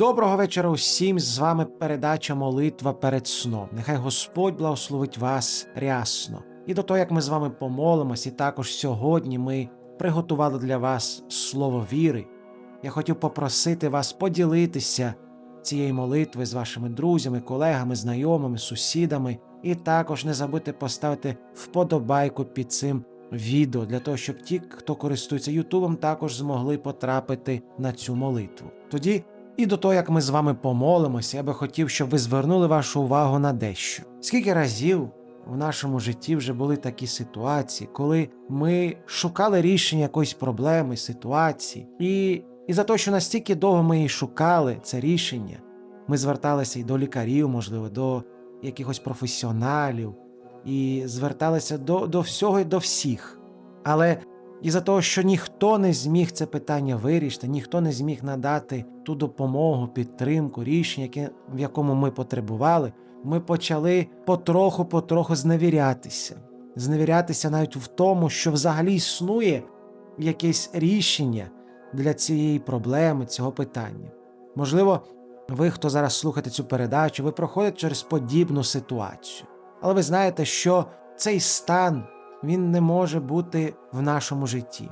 Доброго вечора усім. З вами передача Молитва перед сном. Нехай Господь благословить вас рясно. І до того, як ми з вами помолимось, і також сьогодні ми приготували для вас слово віри. Я хотів попросити вас поділитися цією молитвою з вашими друзями, колегами, знайомими, сусідами. І також не забудьте поставити вподобайку під цим відео для того, щоб ті, хто користується Ютубом, також змогли потрапити на цю молитву. Тоді і до того, як ми з вами помолимося, я би хотів, щоб ви звернули вашу увагу на дещо. Скільки разів в нашому житті вже були такі ситуації, коли ми шукали рішення якоїсь проблеми, ситуації, і, і за те, що настільки довго ми її шукали, це рішення, ми зверталися і до лікарів, можливо, до якихось професіоналів, і зверталися до, до всього і до всіх. Але і за того, що ніхто не зміг це питання вирішити, ніхто не зміг надати ту допомогу, підтримку, рішення, яке, в якому ми потребували, ми почали потроху-потроху зневірятися. Зневірятися навіть в тому, що взагалі існує якесь рішення для цієї проблеми, цього питання. Можливо, ви, хто зараз слухаєте цю передачу, ви проходите через подібну ситуацію. Але ви знаєте, що цей стан він не може бути в нашому житті.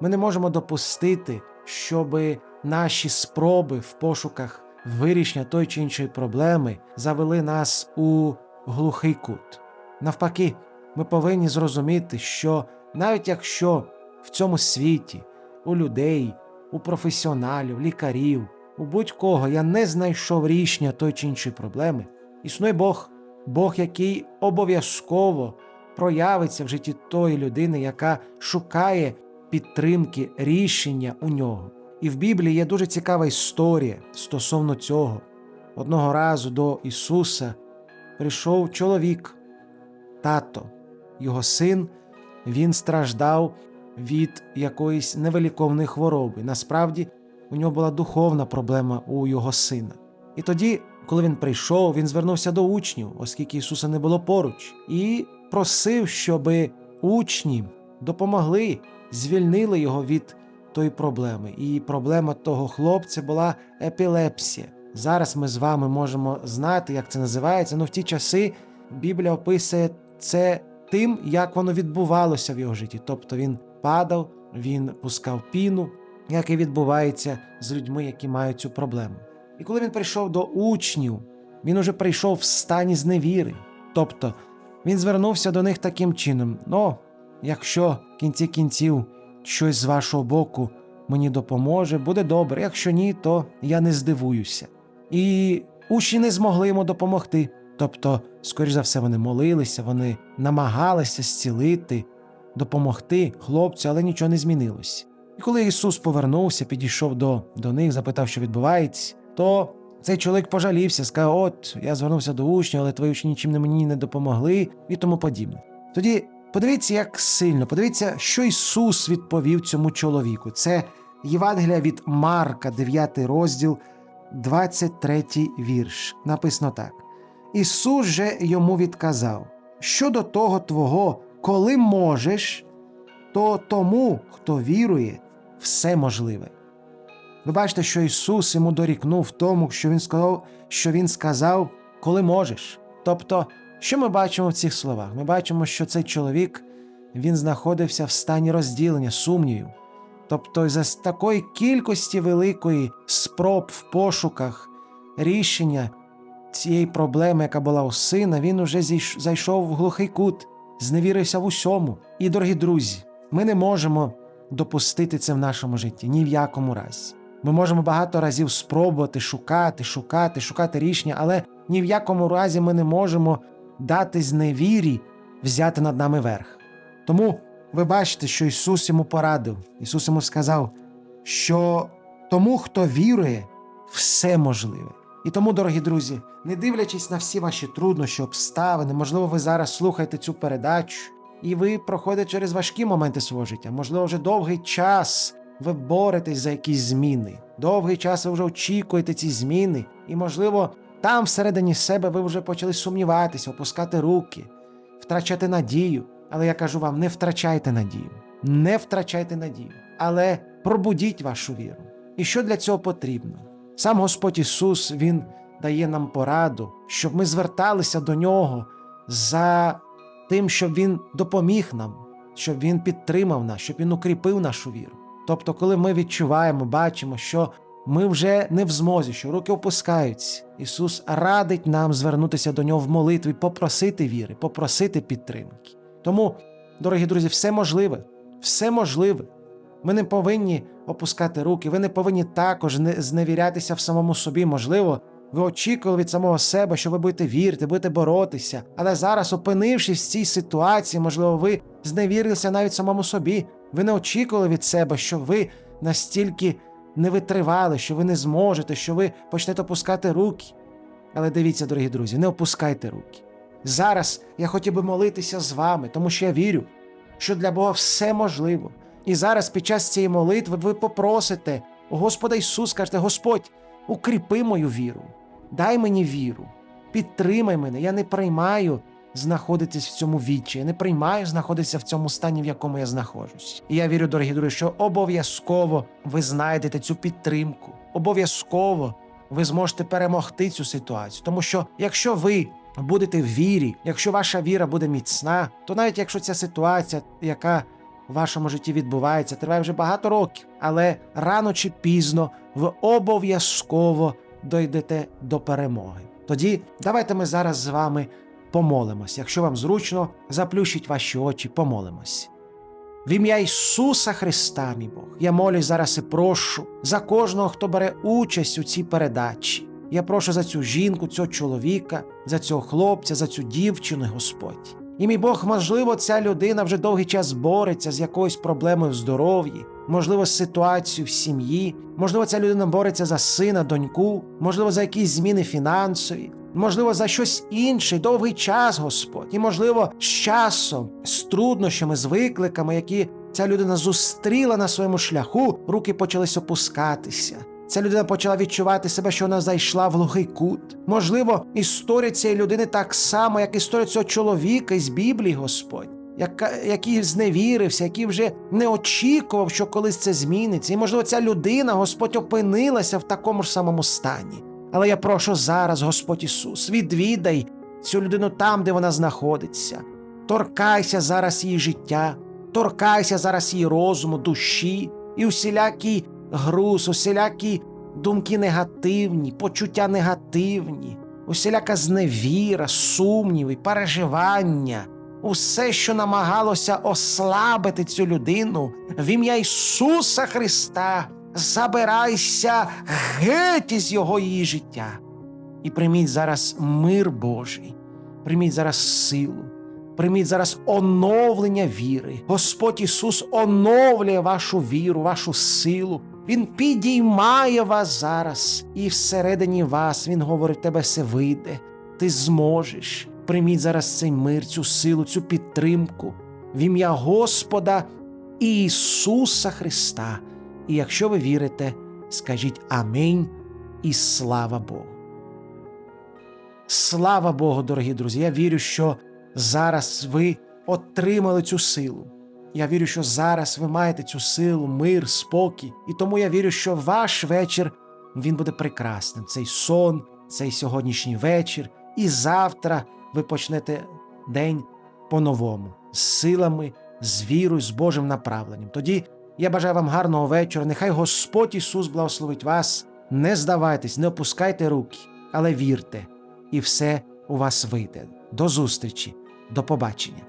Ми не можемо допустити, щоб наші спроби в пошуках вирішення тої чи іншої проблеми завели нас у глухий кут. Навпаки, ми повинні зрозуміти, що навіть якщо в цьому світі у людей, у професіоналів, лікарів, у будь-кого я не знайшов рішення тої чи іншої проблеми, існує Бог, Бог, який обов'язково проявиться в житті тої людини, яка шукає підтримки, рішення у нього. І в Біблії є дуже цікава історія стосовно цього. Одного разу до Ісуса прийшов чоловік, тато, його син, він страждав від якоїсь невеликовної хвороби. Насправді, у нього була духовна проблема у його сина. І тоді, коли він прийшов, він звернувся до учнів, оскільки Ісуса не було поруч, і просив, щоб учні допомогли, звільнили його від тої проблеми. І проблема того хлопця була епілепсія. Зараз ми з вами можемо знати, як це називається, але в ті часи Біблія описує це тим, як воно відбувалося в його житті. Тобто він падав, він пускав піну, як і відбувається з людьми, які мають цю проблему. І коли він прийшов до учнів, він уже прийшов в стані зневіри. Тобто він звернувся до них таким чином: ну, якщо в кінці кінців щось з вашого боку мені допоможе, буде добре. Якщо ні, то я не здивуюся. І учні не змогли йому допомогти. Тобто, скоріш за все, вони молилися, вони намагалися зцілити, допомогти хлопцю, але нічого не змінилось. І коли Ісус повернувся, підійшов до, до них, запитав, що відбувається, то цей чоловік пожалівся, сказав: От, я звернувся до учнів, але твої учні нічим мені не допомогли і тому подібне. Тоді подивіться, як сильно, подивіться, що Ісус відповів цьому чоловіку. Це Євангелія від Марка, 9 розділ, 23 вірш. Написано так: Ісус же йому відказав: щодо того Твого, коли можеш, то тому, хто вірує, все можливе. Ви бачите, що Ісус йому дорікнув тому, що Він сказав, що Він сказав, коли можеш. Тобто, що ми бачимо в цих словах? Ми бачимо, що цей чоловік він знаходився в стані розділення, сумнівів. Тобто, за такої кількості великої спроб в пошуках рішення цієї проблеми, яка була у сина, він уже зайшов в глухий кут, зневірився в усьому. І, дорогі друзі, ми не можемо допустити це в нашому житті ні в якому разі. Ми можемо багато разів спробувати шукати, шукати, шукати рішення, але ні в якому разі ми не можемо дати зневірі взяти над нами верх. Тому ви бачите, що Ісус йому порадив. Ісус йому сказав, що тому, хто вірує, все можливе. І тому, дорогі друзі, не дивлячись на всі ваші труднощі, обставини, можливо, ви зараз слухаєте цю передачу, і ви проходите через важкі моменти свого життя. Можливо, вже довгий час ви боретесь за якісь зміни. Довгий час ви вже очікуєте ці зміни, і, можливо, там всередині себе ви вже почали сумніватися, опускати руки, втрачати надію. Але я кажу вам: не втрачайте надію, не втрачайте надію, але пробудіть вашу віру. І що для цього потрібно? Сам Господь Ісус Він дає нам пораду, щоб ми зверталися до Нього за тим, щоб Він допоміг нам, щоб Він підтримав нас, щоб Він укріпив нашу віру. Тобто, коли ми відчуваємо, бачимо, що ми вже не в змозі, що руки опускаються, Ісус радить нам звернутися до Нього в молитві, попросити віри, попросити підтримки. Тому, дорогі друзі, все можливе, все можливе. Ми не повинні опускати руки, ви не повинні також не зневірятися в самому собі. Можливо, ви очікували від самого себе, що ви будете вірити, будете боротися. Але зараз, опинившись в цій ситуації, можливо, ви зневірилися навіть самому собі. Ви не очікували від себе, що ви настільки не витривали, що ви не зможете, що ви почнете опускати руки. Але дивіться, дорогі друзі, не опускайте руки. Зараз я хотів би молитися з вами, тому що я вірю, що для Бога все можливо. І зараз під час цієї молитви ви попросите у Господа Ісус, кажете, Господь, укріпи мою віру, дай мені віру, підтримай мене. Я не приймаю знаходитись в цьому вічі, я не приймаю знаходитися в цьому стані, в якому я знаходжусь. І я вірю, дорогі друзі, що обов'язково ви знайдете цю підтримку. Обов'язково ви зможете перемогти цю ситуацію. Тому що якщо ви будете в вірі, якщо ваша віра буде міцна, то навіть якщо ця ситуація, яка в вашому житті відбувається, триває вже багато років, але рано чи пізно ви обов'язково дойдете до перемоги. Тоді давайте ми зараз з вами помолимось. Якщо вам зручно, заплющіть ваші очі, помолимось. В ім'я Ісуса Христа, мій Бог, я молюсь зараз і прошу за кожного, хто бере участь у цій передачі. Я прошу за цю жінку, цього чоловіка, за цього хлопця, за цю дівчину, Господь. І мій Бог, можливо, ця людина вже довгий час бореться з якоюсь проблемою в здоров'ї, можливо, з ситуацією в сім'ї, можливо, ця людина бореться за сина, доньку, можливо, за якісь зміни фінансові, можливо, за щось інше, довгий час, Господь, і, можливо, з часом, з труднощами, з викликами, які ця людина зустріла на своєму шляху, руки почались опускатися. Ця людина почала відчувати себе, що вона зайшла в глухий кут. Можливо, історія цієї людини так само, як історія цього чоловіка із Біблії, Господь, яка, який зневірився, який вже не очікував, що колись це зміниться. І, можливо, ця людина, Господь, опинилася в такому ж самому стані. Але я прошу зараз, Господь Ісус, відвідай цю людину там, де вона знаходиться. Торкайся зараз її життя, торкайся зараз її розуму, душі і усілякий груз, усілякі думки негативні, почуття негативні, усіляка зневіра, сумніви, переживання, усе, що намагалося ослабити цю людину, в ім'я Ісуса Христа, забирайся геть із його її життя. І прийміть зараз мир Божий, прийміть зараз силу. Прийміть зараз оновлення віри. Господь Ісус оновлює вашу віру, вашу силу. Він підіймає вас зараз, і всередині вас Він говорить, тебе все вийде. Ти зможеш. Прийміть зараз цей мир, цю силу, цю підтримку в ім'я Господа Ісуса Христа. І якщо ви вірите, скажіть Амінь і слава Богу. Слава Богу, дорогі друзі! Я вірю, що зараз ви отримали цю силу. Я вірю, що зараз ви маєте цю силу, мир, спокій. І тому я вірю, що ваш вечір він буде прекрасним. Цей сон, цей сьогоднішній вечір, і завтра ви почнете день по-новому, з силами, з вірою, з Божим направленням. Тоді я бажаю вам гарного вечора. Нехай Господь Ісус благословить вас. Не здавайтесь, не опускайте руки, але вірте. і все у вас вийде. До зустрічі, до побачення.